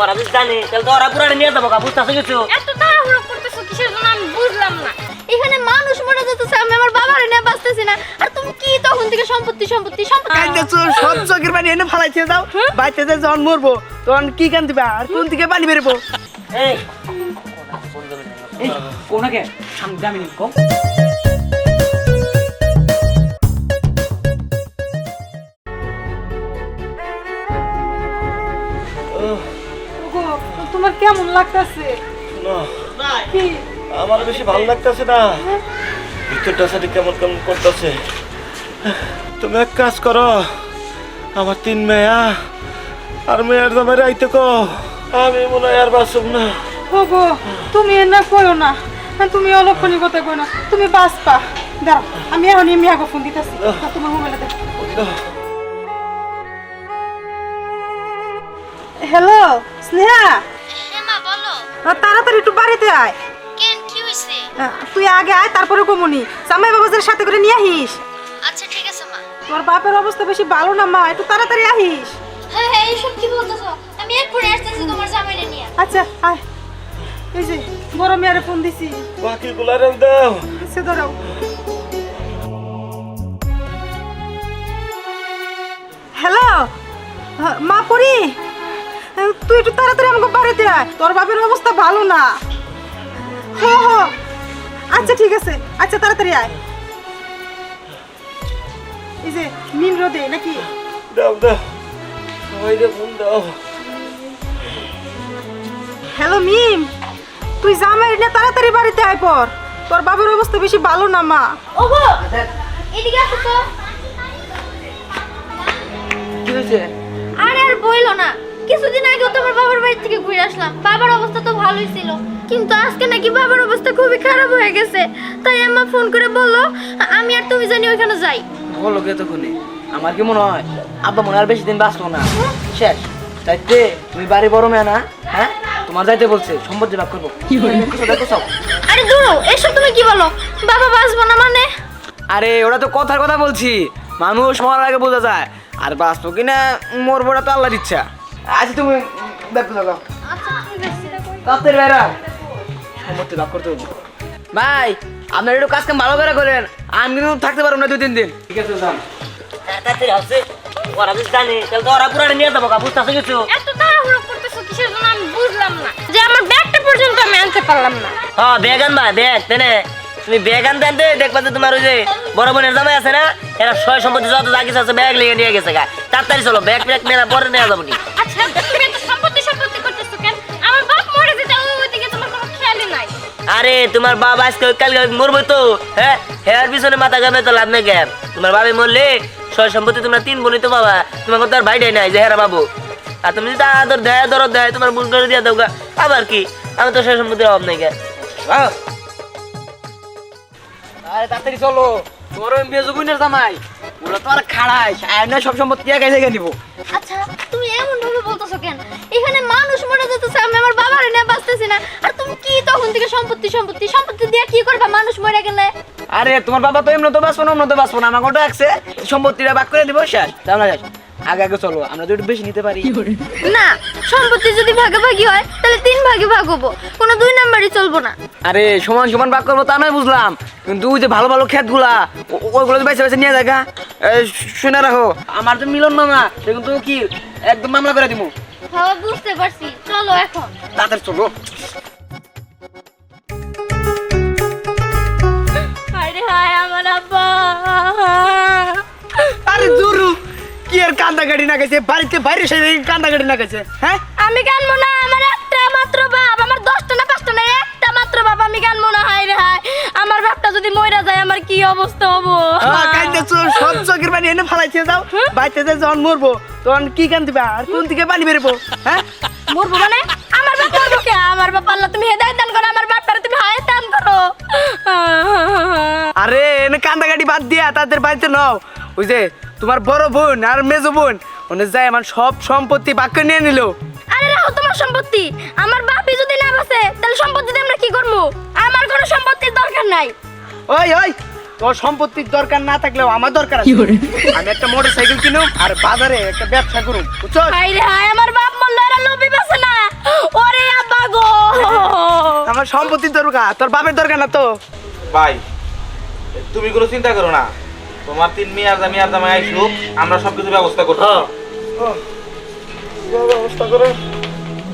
ওরা যদি জানে তাহলে তো ওরা পুরাটা নিয়ে যাব কা বুঝতে কিছু? এত তাড়াহুড়ো করতেছো কিসের জন্য আমি বুঝলাম না। এখানে মানুষ মরে যেতেছে আমি আমার বাবার নিয়ে বাঁচতেছি না। আর তুমি কি তখন থেকে সম্পত্তি সম্পত্তি সম্পত্তি? কান্দেছো সব চোখের পানি এনে ফালাইছে যাও। বাইতে যে যখন মরবো তখন কি কান্দিবা আর কোন দিকে পানি বেরবো? এই। কোনাকে নিকো? কেমন লাগতেছে? কি? আমার বেশি ভালো লাগতেছে না। ভিতরটা সাথে কেমন কেমন করতেছে। তুমি এক কাজ করো আমার তিন মেয়া আর মেয়ের জামাই আইতে কো আমি মনে হয় আর বাসব না। ওগো তুমি না কইও না। আর তুমি অলক্ষণী কথা কই না। তুমি বাঁচপা দাঁড়াও আমি এখন এমনি আগে ফোন দিতেছি। তোমার মোবাইলে দেখো। হ্যালো স্নেহা? হ্যাঁ তাড়াতাড়ি একটু বাড়িতে আয়। কেন কি হইছে তুই আগে আয় তারপরে কমুনি জামাই বাবাদের সাথে করে নিয়ে আহিস আচ্ছা ঠিক আছে মা। তোর বাপের অবস্থা বেশি ভালো না মা। একটু তাড়াতাড়ি আহিস হ্যাঁ হ্যাঁ এইসব কি বলতেছো? আমি এক্ষুনি আসতেছি তোমার জামাইরে নিয়ে। আচ্ছা আয়। এই যে বড় মেয়ারে ফোন দিছি। বাকি গুলারে দাও। সে ধরাও হ্যালো? মা পরি তুই একটু তাড়াতাড়ি আমাকে বাড়িতে আয় তোর বাপের অবস্থা ভালো না। হো হো আচ্ছা ঠিক আছে। আচ্ছা তাড়াতাড়ি আয়। এই যে মিন রোদে নাকি? দাও দাও। সবাই রে ফোন দাও। হ্যালো মিম। তুই জামাই না তাড়াতাড়ি বাড়িতে আয় পর। তোর বাবার অবস্থা বেশি ভালো না মা। ওগো এদিকে আসো তো। কি হয়েছে? আরে আর বইলো না। কিছুদিন আগে তোমার বাবার বাড়ি থেকে ঘুরে আসলাম। বাবার অবস্থা তো ভালোই ছিল। কিন্তু আজকে নাকি বাবার অবস্থা খুবই খারাপ হয়ে গেছে। তাই আম্মা ফোন করে বলল আমি আর তুমি জানি ওইখানে যাই। বলো কে তখনই? আমার কি মনে হয়? আব্বা মনে হয় আর বেশি দিন বাঁচবো না। শেষ। তাইতে তুমি বাড়ি বড় মেয়ে না হ্যাঁ? তোমার যাইতে বলছে সম্পত্তি ভাগ করব। দেখো, দেখো সব আরে দূরো এসব তুমি কি বলো? বাবা বাঁচবো না মানে? আরে ওরা তো কথার কথা বলছি। মানুষ মরার আগে বোঝা যায়। আর বাঁচবো কিনা মরবোটা তো আল্লাহর ইচ্ছা। আচ্ছা তুমি দেখো দেখো আচ্ছা কাপের বেড়া। ভাগ করতে হবে ভাই আপনার একটু কাজ কাম ভালো করে করেন। আমি কিন্তু থাকতে পারব না দুই তিন দিন। ঠিক আছে যান। তাড়াতাড়ি আসছে। ওরা যদি জানে তাহলে তো ওরা পুরাটা নিয়ে যাব কা বুঝতে কিছু। এত তাড়াহুড়ো করতেছো কিসের জন্য আমি বুঝলাম না। যে আমার ব্যাগটা পর্যন্ত আমি আনতে পারলাম না। হ্যাঁ ব্যাগ আনবা ব্যাগ তেনে তুমি ব্যাগ আনতে আনতে দেখবা যে তোমার ওই যে বড় বোনের জামাই আছে না এরা ছয় সম্পত্তি যত যা আছে ব্যাগ লিয়ে নিয়ে গেছে গা। তাড়াতাড়ি চলো ব্যাগ ব্যাগ নেওয়া পরে নেওয়া যাব নি। তুমি এত সম্পত্তি সম্পত্তি করতেছো কেন? আমার বাপ মরে যেতে ওইদিকে তোমার কোনো খেয়ালই নাই। আরে তোমার বাবা আজকে কালকে মরবো তো হ্যাঁ? হেয়ার পিছনে মাথা গামে তো লাভ নেই কেন? তোমার বাবা মরলে ছয় সম্পত্তি তোমরা তিন বোনই তো বাবা তোমার তো আর ভাইটাই নাই যে হেরা বাবু। আর তুমি যদি আদর দেয় দর দেয় তোমার বুঝ করে দিয়ে দাও আবার কি? আমি তো ছয় সম্পত্তির অভাব নেই আহ। আরে তাড়াতাড়ি চলো। তোমার ওই মেজো বোনের জামাই। ওরা তো আর খাড়াই আর সব সম্পত্তি একাই জায়গা নিবো। আচ্ছা তুমি এমন ভাবে বলতেছো কেন? এখানে মানুষ মরে যেতেছে আমি আমার বাবার নিয়ে বাঁচতেছি না। আর তুমি কি তখন থেকে সম্পত্তি সম্পত্তি সম্পত্তি দিয়ে কি করবা মানুষ মরে গেলে? আরে তোমার বাবা তো এমনি তো বাঁচবো না অন্য তো বাঁচবো না। আমার কোটা আছে সম্পত্তিটা ভাগ করে দিব শেষ। তাহলে যাস আগে আগে চলো আমরা একটু বেশি নিতে পারি। না সম্পত্তি যদি ভাগাভাগি হয় তাহলে তিন ভাগে ভাগ হব। কোনো দুই নাম্বারই চলবো না। আরে সমান সমান ভাগ করব তা আমি বুঝলাম। কিন্তু ওই যে ভালো ভালো ক্ষেতগুলা ওইগুলো বেছে বেছে নিয়ে দেখা শুনে রাখো আমার তো মিলন মামা সে কিন্তু কি একদম মামলা করে দিব হ্যাঁ বুঝতে পারছি। চলো এখন। তাড়াতাড়ি চলো। আরে হায় আমার আব্বা। আরে জুরু কি আর কান্দা গাড়ি না গেছে? বাড়িতে বাইরে সে কান্দা গাড়ি না গেছে হ্যাঁ? আমি কানবো না আমার একটা মাত্র বাপ আমার দশটা না কি অবস্থা হব? কান্দেছো সব চোখের পানি এনে ফালাইছে যাও। বাইতে যে যখন মরবো তখন কি কান্দিবা? আর কোন দিকে পানি বেরবো? হ্যাঁ? মরবো মানে? আমার বাপ মরবো কে? আমার বাপ আল্লাহ তুমি হেদায়েত দান করো আমার বাপটারে তুমি হায়াত দান করো। আরে এনে কান্দা গাড়ি বাদ দিয়া তাদের বাড়িতে নাও। ওই যে তোমার বড় বোন আর মেজো বোন ওনে যায় আমার সব সম্পত্তি বাক্য নিয়ে নিল। আরে রাখো তোমার সম্পত্তি? আমার বাপই যদি না বাসে তাহলে সম্পত্তি আমরা কি করব? আমার কোনো সম্পত্তির দরকার নাই। ওই ওই তোর সম্পত্তির দরকার না থাকলেও আমার দরকার আছে। আমি একটা মোটর সাইকেল কিনুম আর বাজারে একটা ব্যবসা করুম বুঝছ? হায় রে হায় আমার বাপ মরলো এরা লোভই বাসে না। সম্পত্তির দরকার তোর বাপের দরকার না তো। ভাই তুমি কোনো চিন্তা করো না। তোমার তিন মেয়ার জামি আর জামাই আইসুক আমরা সবকিছু ব্যবস্থা করব। হ্যাঁ। যা ব্যবস্থা করে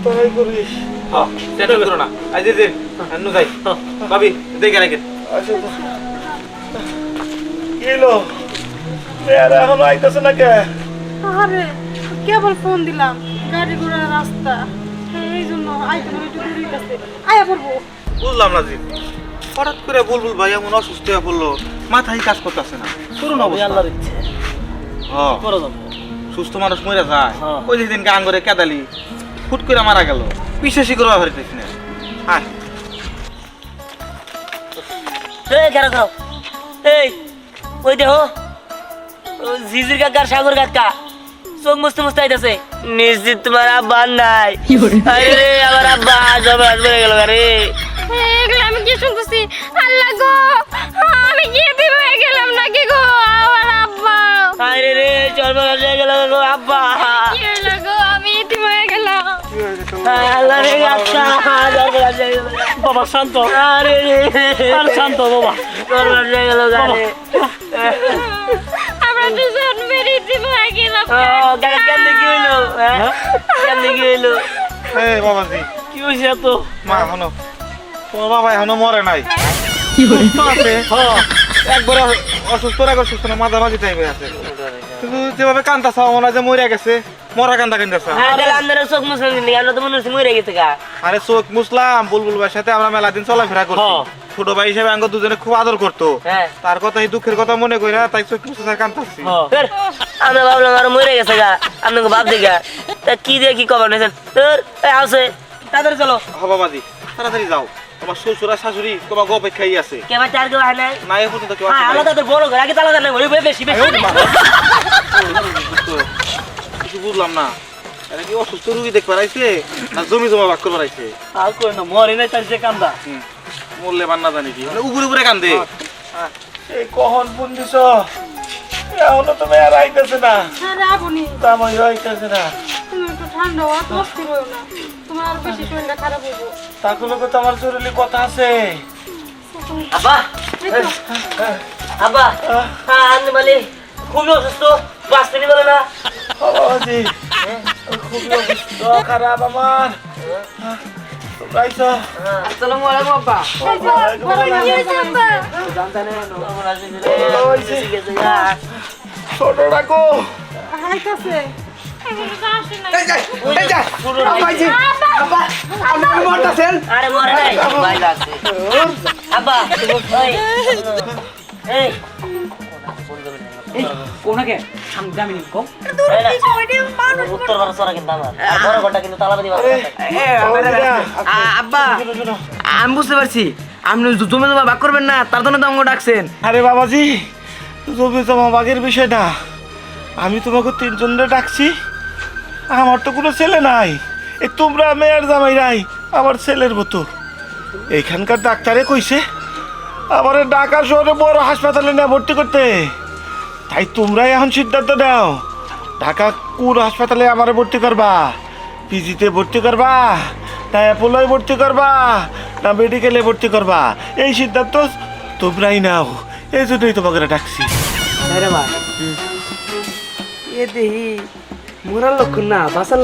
তাই করিস। হ্যাঁ টেনশন করো না। আই যে যে নু যাই। ভাবি দেখে রাখেন। আচ্ছা মেয়েরা এখনও আইতেছে না কে? আরে কেবল ফোন দিলাম। গাড়ি ঘোড়ার রাস্তা। এই জন্য আইতে না একটু দেরি হইতাছে। আয়া পড়ব। বুঝলাম না জি হঠাৎ করে বুলবুল ভাই এমন অসুস্থ হয়ে পড়ল মাথায় কাজ করতেছে না। করুন অবস্থা। আল্লাহর ইচ্ছে। হ্যাঁ করো যাব? সুস্থ মানুষ মরে যায়। ওই যে দিনকে আঙ্গরে কেদালি ফুট করে মারা গেল। বিশ্বাসই করে না। হ্যাঁ এই খাও এই ওই দেখো ও ঝিঝির কাকার সাগর কাকা। চোখ মুছতে মুছতে আইতাছে। নিশ্চিত তোমার আব্বা নাই। আরে রে আমার আব্বা জবে আসবে গেল রে। এগুলো আমি কি শুনতেছি? আল্লাহ গো আমি কি এতিম হয়ে গেলাম নাকি গো? আমার আব্বা। আরে রে চলবে আসবে গেল গো আব্বা। কি হলো গো আমি এতিম হয়ে গেলাম। আল্লাহ রে আচ্ছা বাবা শান্ত আরে রে। আর শান্ত বাবা। চলবে আসবে গেল আমরা দুজন বেরিয়ে দিব হয়ে কেমনে কি হইল হ্যাঁ কেমনে কি হইল বাবাজি কি হইছে তো মা হনো তোমার বাবা এখনও মরে নাই আছে একবার অসুস্থ রাখ অসুস্থ না মাঝামাঝি টাইপের আছে। কিন্তু যেভাবে কান্দাছ মনে হয় যে মরে গেছে। মরা কান্দা কান্দাছ হ্যাঁ আরে চোখ মুসলাম বুলবুল ভাইয়ের সাথে আমরা মেলা দিন চলাফেরা করছি। ছোট ভাই হিসেবে আঙ্গ দুজনে খুব আদর করতো। হ্যাঁ। তার কথা এই দুঃখের কথা মনে করি না তাই চোখ তার কান্দাচ্ছি আমরা ভাবলাম আর মরে গেছে গা। আপনাকে ভাব দিগা। তা কি দিয়ে কি খবর নিয়েছেন তোর আছে তাড়াতাড়ি চলো। হ বাবাজি তাড়াতাড়ি যাও। তোমার শ্বশুর আর শাশুড়ি তোমাকে অপেক্ষাই আছে। কে ভাই চার কেউ হয় নাই? না এ পর্যন্ত কেউ হ্যাঁ আলাদা তোর বড় ঘর আগে তো আলাদা নাই ওই বেশি বেশি। কিছু বুঝলাম না। এটা কি অসুস্থ রুগী দেখতে পারাইছে না জমি জমা ভাগ করে পারাইছে? আর কই না মরে নাই তার যে কান্দা। মরলে বান্না জানি কি মানে উপরে উপরে কান্দে। এই কখন ফোন দিছ এখনও তো মেয়েরা আইতেছে না। আরে আবনি তামাই আইতেছে না। তুমি ঠান্ডা হওয়া তো অস্থির না। তোমার আর বেশি শরীরটা খারাপ হইব। তাগুলো তো আমার জরুরি কথা আছে। আব্বা আব্বা আনতে বলি খুবই অসুস্থ বাঁচতে বলে না। ও খুবই অসুস্থ খারাপ আমার। আসসালামু আলাইকুম আব্বা। ছোট হাইতাছে যা আব্বা আমি বুঝতে পারছি। আপনি জমে জমা ভাগ করবেন না তার জন্য তো আমাকে ডাকছেন। আরে বাবাজি জমি জমা বাগের বিষয় না আমি তোমাকে তিনজনরে ডাকছি। আমার তো কোনো ছেলে নাই। এ তোমরা মেয়ের জামাই নাই আমার ছেলের মতো। এইখানকার ডাক্তারে কইছে আমার ঢাকা শহরে বড় হাসপাতালে না ভর্তি করতে। তাই তোমরাই এখন সিদ্ধান্ত নাও ঢাকা কোন হাসপাতালে আমার ভর্তি করবা? পিজিতে ভর্তি করবা না অ্যাপোলোয় ভর্তি করবা না মেডিকেলে ভর্তি করবা? এই সিদ্ধান্ত তোমরাই নাও এই জন্যই তোমাকে ডাকছি। আরে বা এ দেহি মরার লক্ষণ না বাঁচার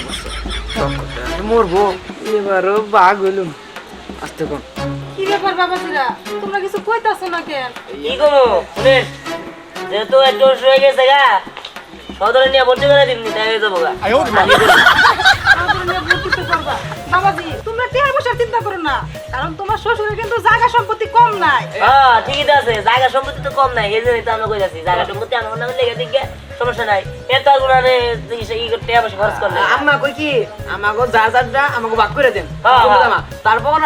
পারছ মরবো এবারও বাঘ হইলুম আসতে কোন কি ব্যাপার বাবাজিরা তোমরা কিছু কইতাছো না কেন কি করব শুনেন যেহেতু একটু হয়ে গেছে গা সদরে নিয়ে ভর্তি করে দিন তাই হয়ে যাব গা। আমাদের নিয়ে করবা বাবাজি তোমরা চিন্তা করো না কারণ তোমার শ্বশুরের কিন্তু জায়গা সম্পত্তি কম নাই। হ্যাঁ ঠিকই আছে জায়গা সম্পত্তি তো কম নাই এই জন্যই তো আমরা কই যাচ্ছি জায়গা সম্পত্তি আমার নামে লেগে দিকে সমস্যা নাই। এর তো আর কোনো ই করতে হবে খরচ করলে। আম্মা কই কি? আমাকে যা যাটা আমাকে ভাগ করে দেন। হ্যাঁ, হ্যাঁ। তারপর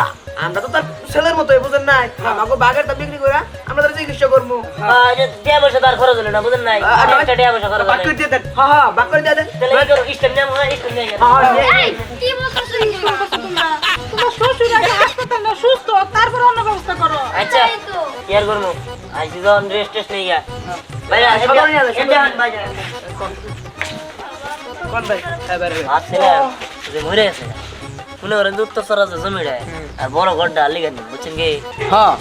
আমরা তো তার ছেলের মতো বুঝেন নাই? আমাকে বাঘেরটা বিক্রি করে আমরা তার চিকিৎসা করব। দেয়া পয়সা তার খরচ হলো না বুঝেন নাই? একটা দেয়া পয়সা খরচ ভাগ করে দিয়ে দেন। হ্যাঁ হ্যাঁ ভাগ করে দিয়ে দেন। তাহলে নিয়ে হ্যাঁ হ্যাঁ কি তো কি আর করব আইসি যখন রেস্ট টেস্ট এমনি সবাই। আসেন, বাইরে আসেন। কোন ভাই? হ্যাঁ বাইরে ভাবছিলাম যে মরে গেছে। করেন যে উত্তর সরাজ জমিটা। আর বড় ঘরটা লিখে নিন বুঝছেন কি? হ্যাঁ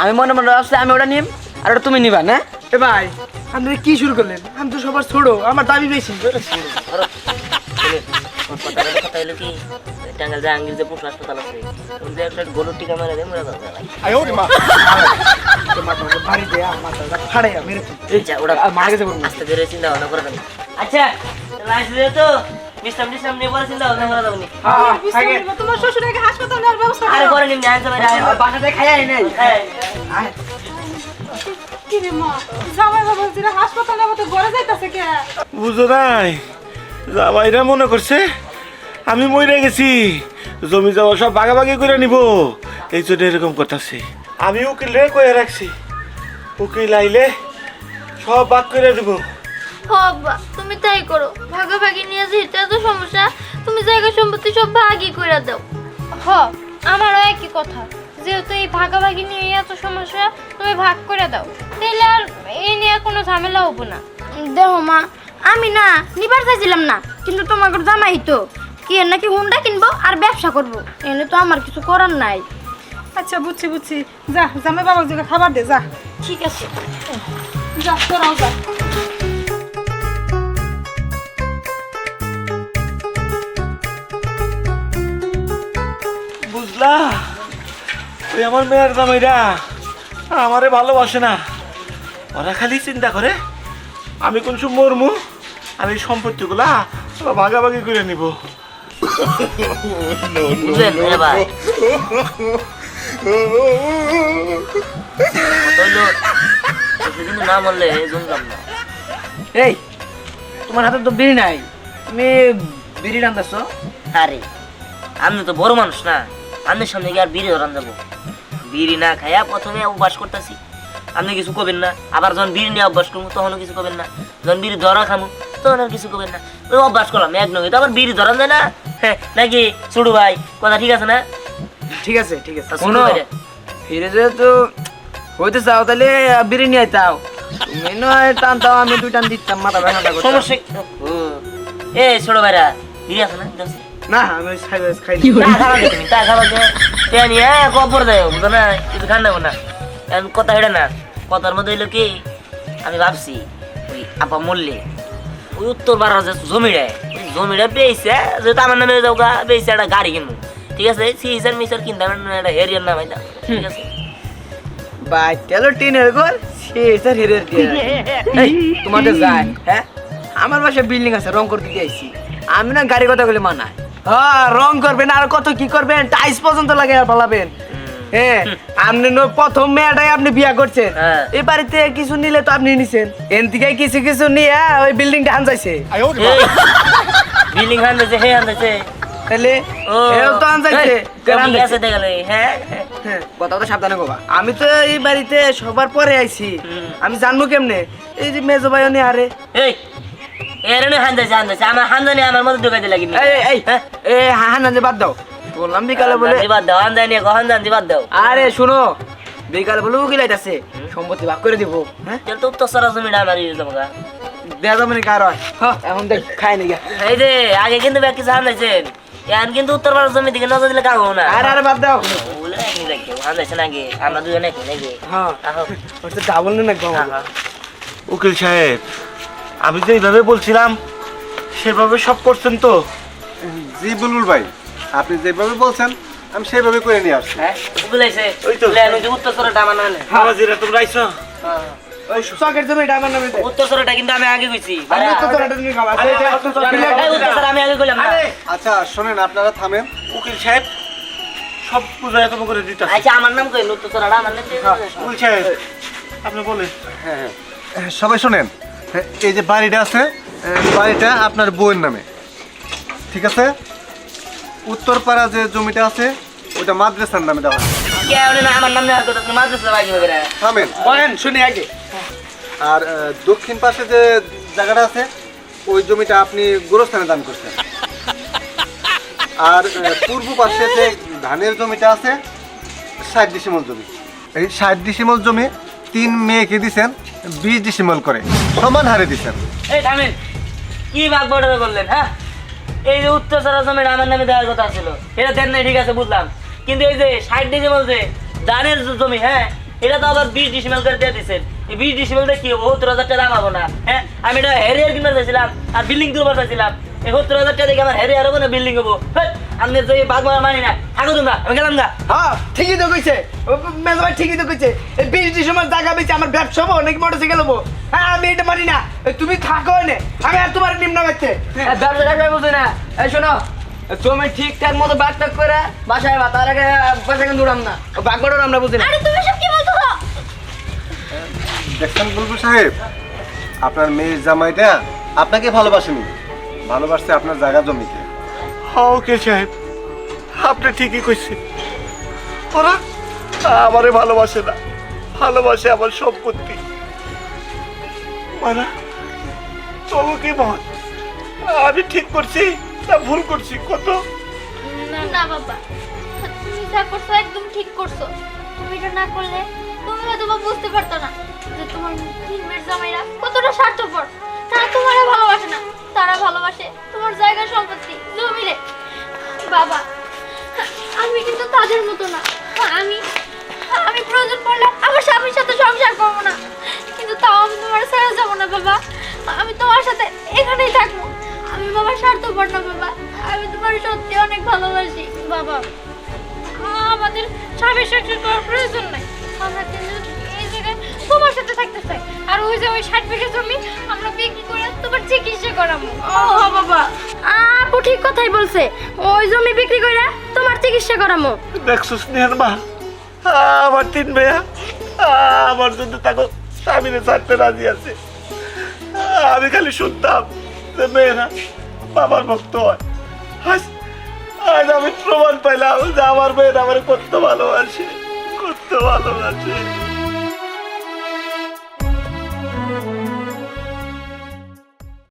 আমি মনে মনে ভাবছি আমি ওটা নিম আর ওটা তুমি নিবা না? এ ভাই আপনি কি শুরু করলেন? আমি তো সবার ছোট আমার দাবি বেশি। ওর কথা হলো কি? ওই টাঙ্গাইল জাহাঙ্গীর যে পশু হাসপাতাল আছে। ওই যে একটা গরুর টিকা মেরে দেয় মরে যাবে। আস্তে ধীরে চিন্তা ভাবনা করে দেবেন আচ্ছা লাইসেন্স তো বিশ্রাম বিশ্রাম নিয়ে পরে চিন্তা ভাবনা করে দেবেন হ্যাঁ বিশ্রাম নিবো, হাসপাতাল নেওয়ার ব্যবস্থা আরে করে। নিন আনছে ভাই বাসাতে খাই নাই হ্যাঁ কে? বুঝো নাই জামাইরা মনে করছে আমি মরে গেছি। জমি জমা সব ভাগাভাগি করে নিব। এই জন্য এরকম কথা করতেছে। আমি উকিল রে কয়ে রাখছি। উকিল আইলে সব ভাগ করে দেবো। হব্বা তুমি তাই করো। ভাগাভাগি নিয়ে যেহেতু এত সমস্যা তুমি জায়গা সম্পত্তি সব ভাগই করে দাও। হ আমারও একই কথা। যেহেতু এই ভাগাভাগি নিয়ে এত সমস্যা তুমি ভাগ করে দাও। তাহলে আর এই নিয়ে কোনো ঝামেলা হব না। দেহ মা আমি না নিবার চাইছিলাম না কিন্তু তোমাকে জামাই তো। কি এর নাকি হুন্ডা কিনবো আর ব্যবসা করব? এনে তো আমার কিছু করার নাই। আচ্ছা বুঝছি বুঝছি। যা জামাই বাবার দিকে খাবার দে যা। ঠিক আছে। যা তোরাও যা। বুঝলা? ওই আমার মেয়ের জামাইরা আমারে ভালোবাসে না। ওরা খালি চিন্তা করে আমি কোন মরমু আর এই সম্পত্তিগুলা ভাগাভাগি করে নিব। বুঝলেন এ ভাই কিন্তু না বললে জমলাম না এই তোমার হাতে তো বিড়ি নাই। তুমি বিড়ি রান্দাছ আরে আপনি তো বড় মানুষ না। আমি সামনে গিয়ে আর বিড়ি ধরান যাব বিড়ি না খাইয়া প্রথমে অভ্যাস করতেছি। আপনি কিছু করবেন না। আবার যখন বিড়ি নিয়ে অভ্যাস করব তখনও কিছু করবেন না। যখন বিড়ি ধরা খামো তখন আর কিছু করবেন না। ওই অভ্যাস করলাম এক নয় তো আবার বিড়ি ধরান যায় না? হ্যাঁ নাকি ছোটু ভাই? কথা ঠিক আছে না? ঠিক আছে ঠিক আছে। শোনো। ফিরে যেহেতু হইতে চাও তাহলে বিড়ি নিয়ে আইতাও তুমি নয় টানতাও আমি দুই টান দিতাম মাথা ব্যথা সমস্যা এ ছোট ভাইরা বিড়ি আছে না। না আমি খাই খাই তা খাওয়া তুমি, তা খাওয়া। নিয়ে দেয় বুঝো না? কিছু খান দেবো না কথা হেঁটে না। কথার মধ্যে হইল কি আমি ভাবছি ওই আপা মরলে উত্তর পাড়ার যে ওই জমিটা পেয়েছে যেহেতু আমার নামে যাও গা পেয়েছে একটা গাড়ি কিনবো। ঠিক আছে? সিসার মিসার কিনতাম একটা হেরিয়ার নাম এটা ঠিক আছে? বাই, তেলো টিনের ঘর? সে স্যার হিরের এই, তোমাদের যায় হ্যাঁ? আমার বাসায় বিল্ডিং আছে, রং করতে দিয়েছি আমি না গাড়ি কথা বলে মানায়। হ্যাঁ রং করবেন, আর কত কি করবেন? টাইস পর্যন্ত লাগে আর পালাবেন। হ্যাঁ আপনি ন- প্রথম মেয়েটাই আপনি বিয়া করছেন। হ্যাঁ। এই বাড়িতে কিছু নিলে তো আপনি নিছেন। এন থেকে কিছু কিছু নিয়ে ওই বিল্ডিংটা আনজাইছে। বিল্ডিং হান দিয়েছে হে হান দিয়েছে তাহলে এও তো আনজাইছে। কেমন গেছে দেখালে? হ্যাঁ হ্যাঁ কথা তো সাবধানে কবা। আমি তো এই বাড়িতে সবার পরে আইছি। আমি জানব কেমনে? এই যে মেজো ভাই নি আরে। এই এর হান দিয়েছে হান দিয়েছে আমার হান জানি আমার মধ্যে ঢুকাইতে লাগিনি। এই এই, এই হ্যাঁ? এ যে বাদ দাও। বললাম বিকালে বলে দিবাদ দাও দেয় নিয়ে কখন জান দিবাদ দাও। আরে শুনো বিকালে বলে উকিল আইতাছে সম্পত্তি ভাগ করে দিব হ্যাঁ? তো উত্তর সরা জমিটা আমার ইয়ে তোমাকে দেয়া যাবে না কার এখন দেখ খাই নি এই যে আগে কিন্তু ব্যাগ কিছু এখন কিন্তু উত্তর ভারত জমি দিকে নজর দিলে কাগো না। আরে আরে বাদ দাও। বলে দেখে আমরা দুজনে নাকি। হ্যাঁ ওর তো ডাবল না একদম উকিল সাহেব আমি যেভাবে বলছিলাম সেভাবে সব করছেন তো? জি বুলবুল ভাই। আপনি যেভাবে বলছেন আমি সেভাবে করে নিয়ে আসছি। হ্যাঁ ওই তো। উত্তর তোমরা আইছো? ওই জমি এটা আমার নামে উত্তর সরাটা কিন্তু আমি আগে কইছি। আমি নিয়ে আছে উত্তর সরা আগে কইলাম আচ্ছা শোনেন আপনারা থামেন। উকিল সাহেব সব এত করে আচ্ছা আমার নাম কই উত্তর সরাটা আমার নাম উকিল সাহেব আপনি বলেন। হ্যাঁ হ্যাঁ। সবাই শোনেন হ্যাঁ, এই যে বাড়িটা আছে বাড়িটা আপনার বউয়ের নামে। ঠিক আছে? উত্তরপাড়া যে জমিটা আছে ওটা মাদ্রাসার নামে দেওয়া থামেন। বলেন শুনি আগে। আর দক্ষিণ পাশে যে জায়গাটা আছে ওই জমিটা আপনি গোরস্থানে দান করছেন। আর পূর্ব পাশে যে ধানের জমিটা আছে ষাট ডিসিমল জমি। এই ষাট ডিসিমল জমি তিন মেয়েকে দিছেন বিশ ডিসিমল করে। সমান হারে দিছেন। এই থামেন কি ভাগ বর্ডার করলেন হ্যাঁ? এই যে সারা জমিটা আমার নামে দেওয়ার কথা ছিল। এটা দেন নাই, ঠিক আছে, বুঝলাম। কিন্তু এই যে ষাট ডিসিমেল যে ধানের জমি হ্যাঁ এটা তো আবার বিশ ডিসিমেল করে দিয়ে দিচ্ছেন এই বিশ ডিসিমেলটা কি হব? সত্তর হাজার টাকা দাম হব না। হ্যাঁ আমি এটা হেরিয়ার কিনতে চাইছিলাম, আর বিল্ডিং তুলবার চাইছিলাম। এই সত্তর হাজার টাকা দেখে আমার না বিল্ডিং হব? বাঘ মারা মানি না থাকো তোমরা আমি গেলাম না হ্যাঁ ঠিকই তো কইছে। মেজো ভাই ঠিকই তো কইছে। এই বিশ ডিসেম্বর জায়গা বেচে আমার ব্যবসা হব নাকি মোটরসাইকেল হব? হ্যাঁ আমি এটা মানি না। তুমি থাকো নে আমি আর তোমার নিম্ন ব্যবসা বুঝি না। এই শোনো তুমি ঠিকঠাক মতো বাগ টাক করে বাসায় বা তার আগে বাসায় কিন্তু উড়াম না। বাঘ বড় আমরা বুঝি না। আরে তুমি সব কি বলছো? দেখছেন বুলবুল সাহেব আপনার মেয়ের জামাইটা আপনাকে ভালোবাসেনি। ভালোবাসছে আপনার জায়গা জমিতে ওকে সাহেব। আপনি ঠিকই কইছেন। ওরা আমারে ভালোবাসে না। ভালোবাসে আমার সম্পত্তি। মানা তবু কি মত আমি ঠিক করছি না ভুল করছি? কত? না না বাবা। তুমি যা করছ একদম ঠিক করছ। তুমি এটা না করলে তুমি হয়তো বা বুঝতে পারতো না যে তোমার তিন মেয়ের জামাইরা কতটা স্বার্থপর। তারা তোমারে ভালোবাসে না। তারা ভালোবাসে, তোমার জায়গা সম্পত্তি। জমিরে বাবা, আমি কিন্তু তাদের মতো না। আমি আমি প্রয়োজন পড়লে আমার স্বামীর সাথে সংসার করব না। কিন্তু তাও আমি তোমার ছেড়ে যাব না, বাবা। আমি তোমার সাথে এখানেই থাকব। আমি বাবা স্বার্থপর না, বাবা। আমি তোমার সত্যি অনেক ভালোবাসি, বাবা। আমাদের স্বামী সংসার করার প্রয়োজন নাই। আমরা জায়গায় তোমার সাথে থাকতে চাই আর ওই যে ওই ষাট বিঘা জমি আমরা বিক্রি করে তোমার চিকিৎসা করাবো? ও বাবা। আপু ঠিক কথাই বলছে। ওই জমি বিক্রি করে তোমার চিকিৎসা করামো দেখছ স্নেহার মা? আমার তিন মেয়া আমার জন্য তাকে স্বামীরে ছাড়তে রাজি আছে। আমি খালি শুনতাম যে মেয়েরা বাবার ভক্ত হয়। আজ আজ আমি প্রমাণ পাইলাম যে আমার মেয়েরা আমার কত ভালোবাসে কত ভালোবাসে।